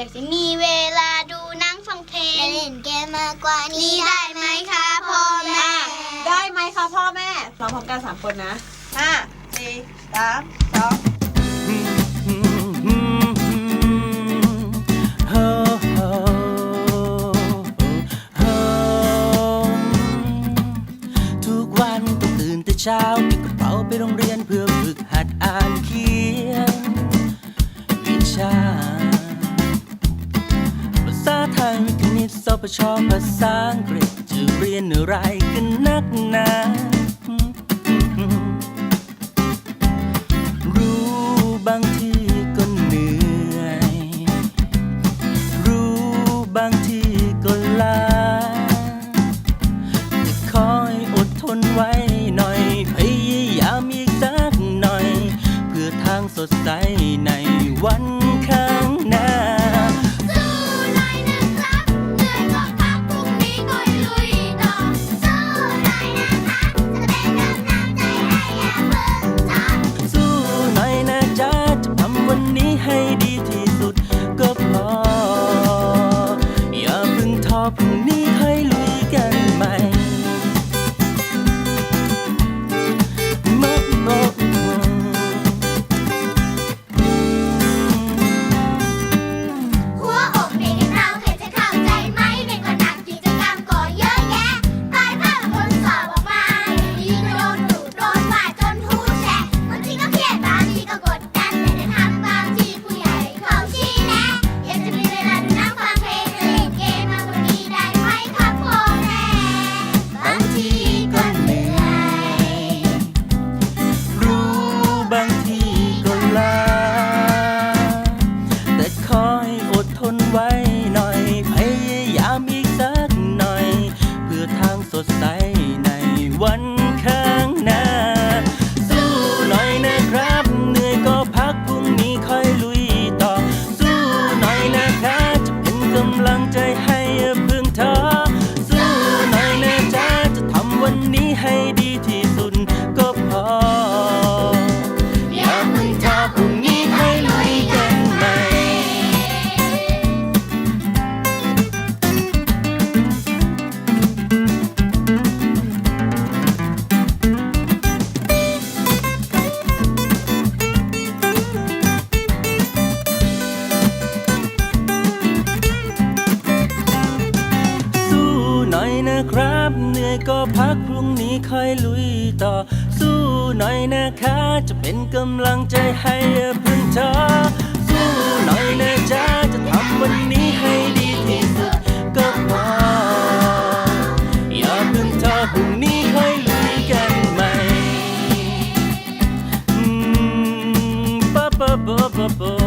อยากจะมีเวลาดูหนังฟังเพลและงเล่นเกมมากกว่านี้นี่ได้ไหมคะพ่อแม่ได้ไหมคะพ่อแม่พร้อมพร้อมกันสามคนนะห้าสี่สามสองทุกวันต้องตื่นแต่เช้าเก็บกระเป๋าไปโรงเรียนเพื่อฝึกหัดอ่านเขียน ปชภาษาอังกฤษจะเรียนอะไรกันนักหนารู้บางทีก็เหนื่อย รู้บางทีก็ล้าแต่คอยอดทนไว้หน่อย พยายามอีกสักหน่อย เพื่อทางสดใสในวัน ทางสดใสในวัน นะครับ เหนื่อยก็พักพรุ่งนี้ค่อยลุยต่อ สู้หน่อยนะคะ จะเป็นกำลังใจให้เพิ่งท้อสู้หน่อยนะจ๊ะจะทำวันนี้ให้ดีที่สุดก็พออย่าเพิ่งท้อพรุ่งนี้ค่อยลุยกันใหม่อืมปะปะปะปะปะ